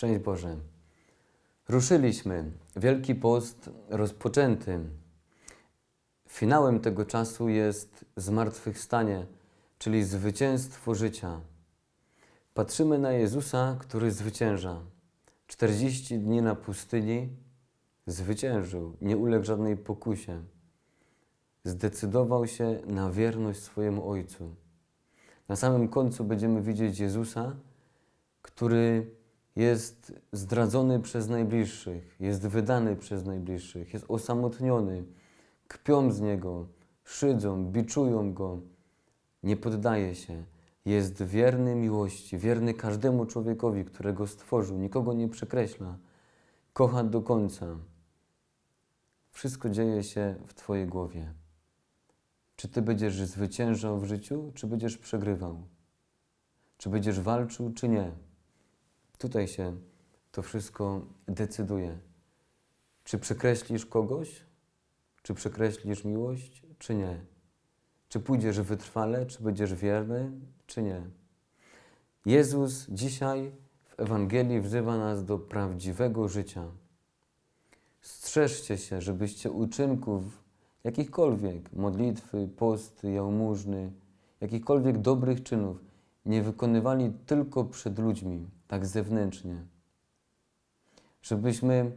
Szczęść Boże. Ruszyliśmy. Wielki Post rozpoczęty. Finałem tego czasu jest zmartwychwstanie, czyli zwycięstwo życia. Patrzymy na Jezusa, który zwycięża. 40 dni na pustyni zwyciężył, nie uległ żadnej pokusie. Zdecydował się na wierność swojemu Ojcu. Na samym końcu będziemy widzieć Jezusa, który jest zdradzony przez najbliższych, jest wydany przez najbliższych, jest osamotniony, kpią z niego, szydzą, biczują go, nie poddaje się. Jest wierny miłości, wierny każdemu człowiekowi, którego stworzył, nikogo nie przekreśla, kocha do końca. Wszystko dzieje się w Twojej głowie. Czy Ty będziesz zwyciężał w życiu, czy będziesz przegrywał? Czy będziesz walczył, czy nie? Tutaj się to wszystko decyduje. Czy przekreślisz kogoś? Czy przekreślisz miłość, czy nie? Czy pójdziesz wytrwale, czy będziesz wierny, czy nie? Jezus dzisiaj w Ewangelii wzywa nas do prawdziwego życia. Strzeżcie się, żebyście uczynków jakichkolwiek, modlitwy, posty, jałmużny, jakichkolwiek dobrych czynów nie wykonywali tylko przed ludźmi, tak zewnętrznie. Żebyśmy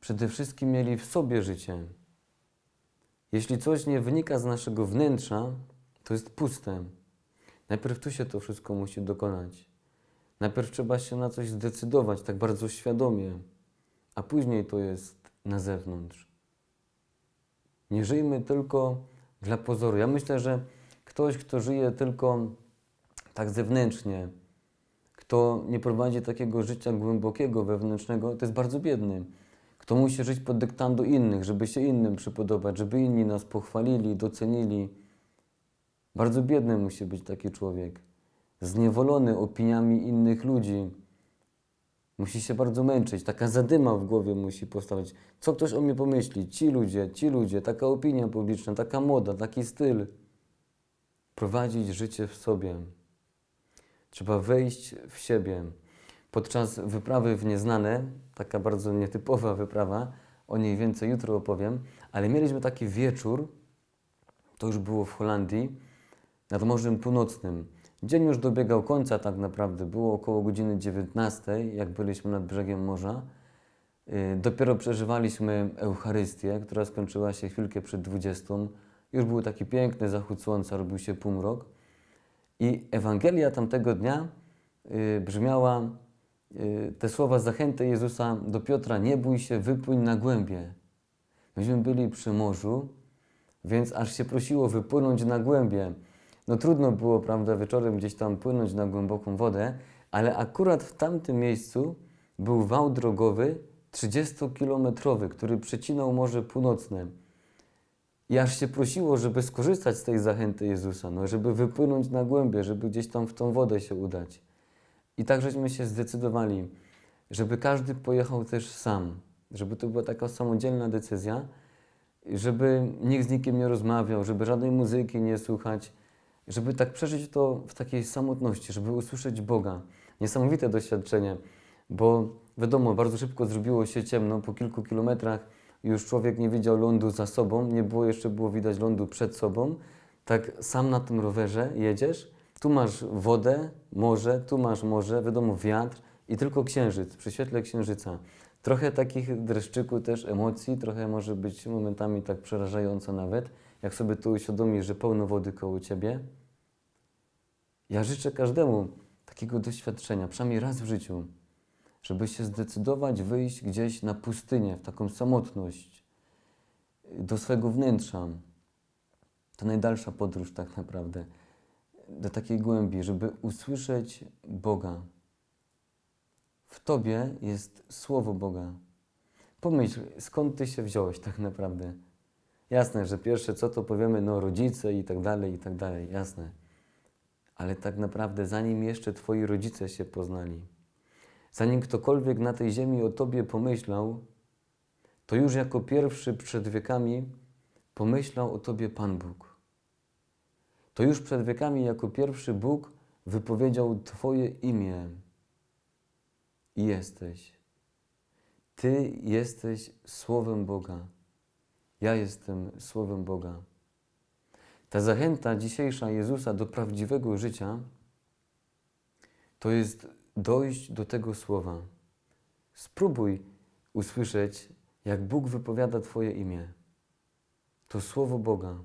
przede wszystkim mieli w sobie życie. Jeśli coś nie wynika z naszego wnętrza, to jest puste. Najpierw tu się to wszystko musi dokonać. Najpierw trzeba się na coś zdecydować, tak bardzo świadomie, a później to jest na zewnątrz. Nie żyjmy tylko dla pozoru. Ja myślę, że ktoś, kto żyje tylko tak zewnętrznie, kto nie prowadzi takiego życia głębokiego, wewnętrznego, to jest bardzo biedny. Kto musi żyć pod dyktando innych, żeby się innym przypodobać, żeby inni nas pochwalili, docenili. Bardzo biedny musi być taki człowiek. Zniewolony opiniami innych ludzi. Musi się bardzo męczyć. Taka zadyma w głowie musi powstawać. Co ktoś o mnie pomyśli? Ci ludzie, ci ludzie, taka opinia publiczna, taka moda, taki styl. Prowadzić życie w sobie. Trzeba wejść w siebie. Podczas wyprawy w nieznane, taka bardzo nietypowa wyprawa, o niej więcej jutro opowiem, ale mieliśmy taki wieczór, to już było w Holandii, nad Morzem Północnym. Dzień już dobiegał końca tak naprawdę, było około godziny 19, jak byliśmy nad brzegiem morza. Yy, Dopiero przeżywaliśmy Eucharystię, która skończyła się chwilkę przed 20. Już był taki piękny zachód słońca, robił się półmrok. I Ewangelia tamtego dnia y, brzmiała y, te słowa zachęty Jezusa do Piotra: Nie bój się, wypłyń na głębie. Myśmy byli przy morzu, więc aż się prosiło wypłynąć na głębie. No trudno było, prawda, wieczorem gdzieś tam płynąć na głęboką wodę, ale akurat w tamtym miejscu był wał drogowy 30-kilometrowy, który przecinał Morze Północne. I aż się prosiło, żeby skorzystać z tej zachęty Jezusa, no, żeby wypłynąć na głębie, żeby gdzieś tam w tą wodę się udać. I tak żeśmy się zdecydowali, żeby każdy pojechał też sam, żeby to była taka samodzielna decyzja, żeby nikt z nikim nie rozmawiał, żeby żadnej muzyki nie słuchać, żeby tak przeżyć to w takiej samotności, żeby usłyszeć Boga. Niesamowite doświadczenie, bo wiadomo, bardzo szybko zrobiło się ciemno, po kilku kilometrach już człowiek nie widział lądu za sobą, nie było jeszcze było widać lądu przed sobą. Tak sam na tym rowerze jedziesz, tu masz wodę, morze, tu masz morze, wiadomo wiatr i tylko księżyc, przy świetle księżyca. Trochę takich dreszczyku też emocji, trochę może być momentami tak przerażająco nawet, jak sobie tu uświadomisz, że pełno wody koło ciebie. Ja życzę każdemu takiego doświadczenia, przynajmniej raz w życiu, żeby się zdecydować wyjść gdzieś na pustynię, w taką samotność, do swego wnętrza. To najdalsza podróż tak naprawdę, do takiej głębi, żeby usłyszeć Boga. W Tobie jest Słowo Boga. Pomyśl, skąd Ty się wziąłeś tak naprawdę. Jasne, że pierwsze co to powiemy, no rodzice i tak dalej, i tak dalej, jasne. Ale tak naprawdę zanim jeszcze Twoi rodzice się poznali, zanim ktokolwiek na tej ziemi o Tobie pomyślał, to już jako pierwszy przed wiekami pomyślał o Tobie Pan Bóg. To już przed wiekami jako pierwszy Bóg wypowiedział Twoje imię. i jesteś. Ty jesteś Słowem Boga. Ja jestem Słowem Boga. Ta zachęta dzisiejsza Jezusa do prawdziwego życia to jest dojść do tego słowa. Spróbuj usłyszeć, jak Bóg wypowiada Twoje imię. To słowo Boga.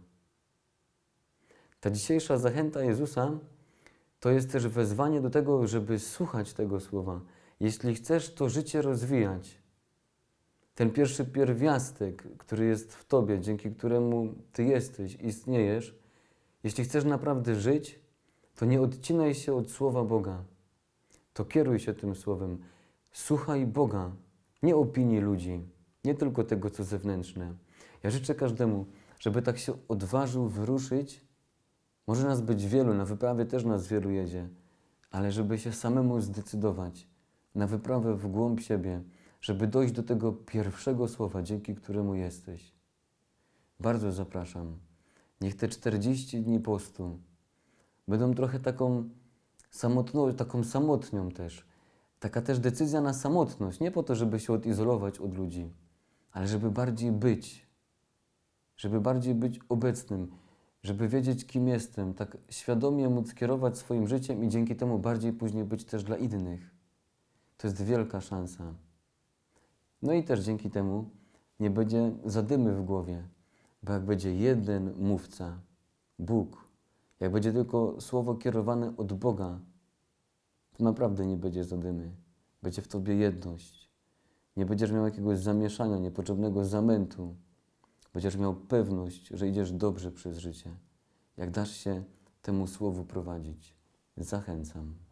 Ta dzisiejsza zachęta Jezusa to jest też wezwanie do tego, żeby słuchać tego słowa. Jeśli chcesz to życie rozwijać, ten pierwszy pierwiastek, który jest w Tobie, dzięki któremu Ty jesteś, istniejesz, jeśli chcesz naprawdę żyć, to nie odcinaj się od Słowa Boga. To kieruj się tym Słowem. Słuchaj Boga, nie opinii ludzi, nie tylko tego, co zewnętrzne. Ja życzę każdemu, żeby tak się odważył wyruszyć. Może nas być wielu, na wyprawie też nas wielu jedzie, ale żeby się samemu zdecydować na wyprawę w głąb siebie, żeby dojść do tego pierwszego słowa, dzięki któremu jesteś. Bardzo zapraszam. Niech te 40 dni postu będą trochę taką samotną, taką samotnią też. Taka też decyzja na samotność, nie po to, żeby się odizolować od ludzi, ale żeby bardziej być, żeby bardziej być obecnym, żeby wiedzieć, kim jestem, tak świadomie móc kierować swoim życiem i dzięki temu bardziej później być też dla innych. To jest wielka szansa. No i też dzięki temu nie będzie zadymy w głowie, bo jak będzie jeden mówca, Bóg, jak będzie tylko słowo kierowane od Boga, to naprawdę nie będzie zadymy. Będzie w tobie jedność. Nie będziesz miał jakiegoś zamieszania, niepotrzebnego zamętu. Będziesz miał pewność, że idziesz dobrze przez życie. Jak dasz się temu słowu prowadzić. Zachęcam.